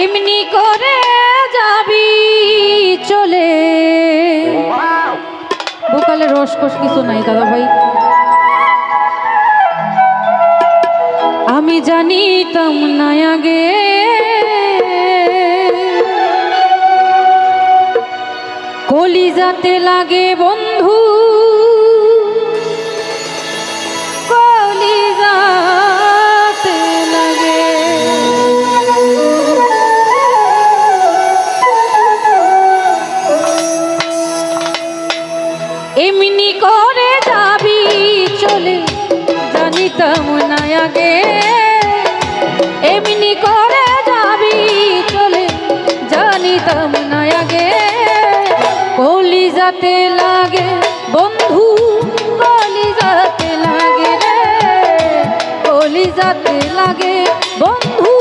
এমনি করে যাবি চলে। বোকালে রসকস কিছু নাই, দাদা ভাই। আমি জানিতাম না আগে। কলিজাতে লাগে বন্ধু লাগে। বন্ধু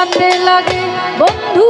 কাঁদতে লাগে। বন্ধু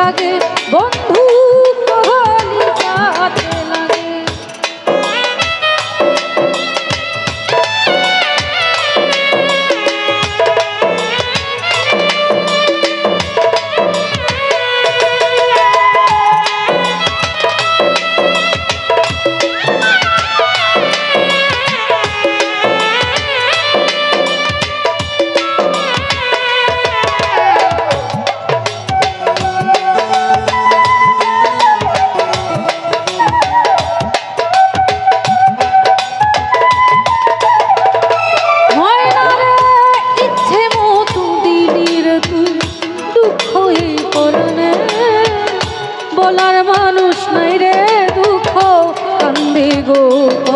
লাগে বন্ধু গো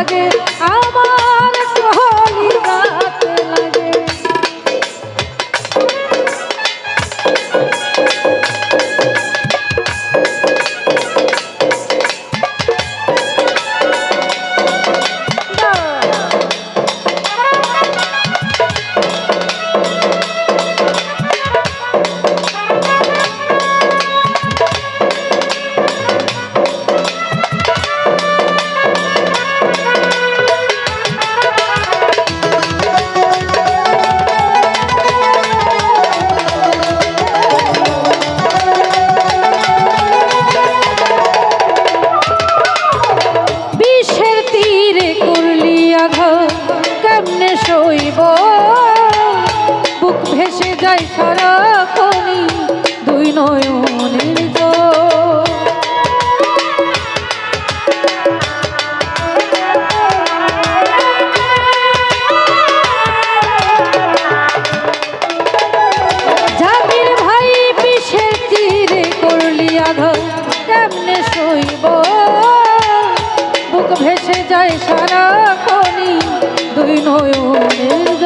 again. যায় সারা কনি দুই নয়নের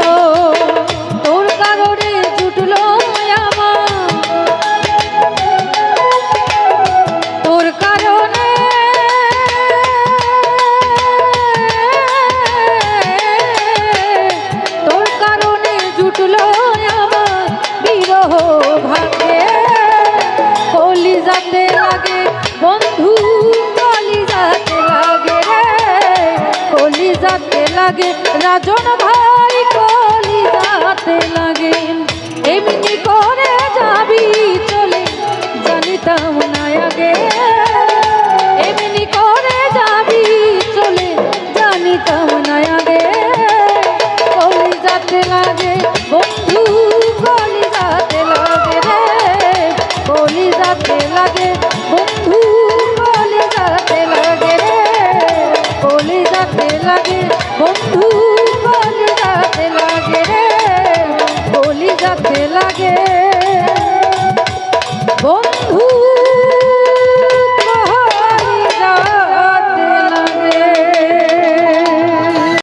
লাগে। রাজন ভাই কলিদাতে লাগে। এমনি কর 있고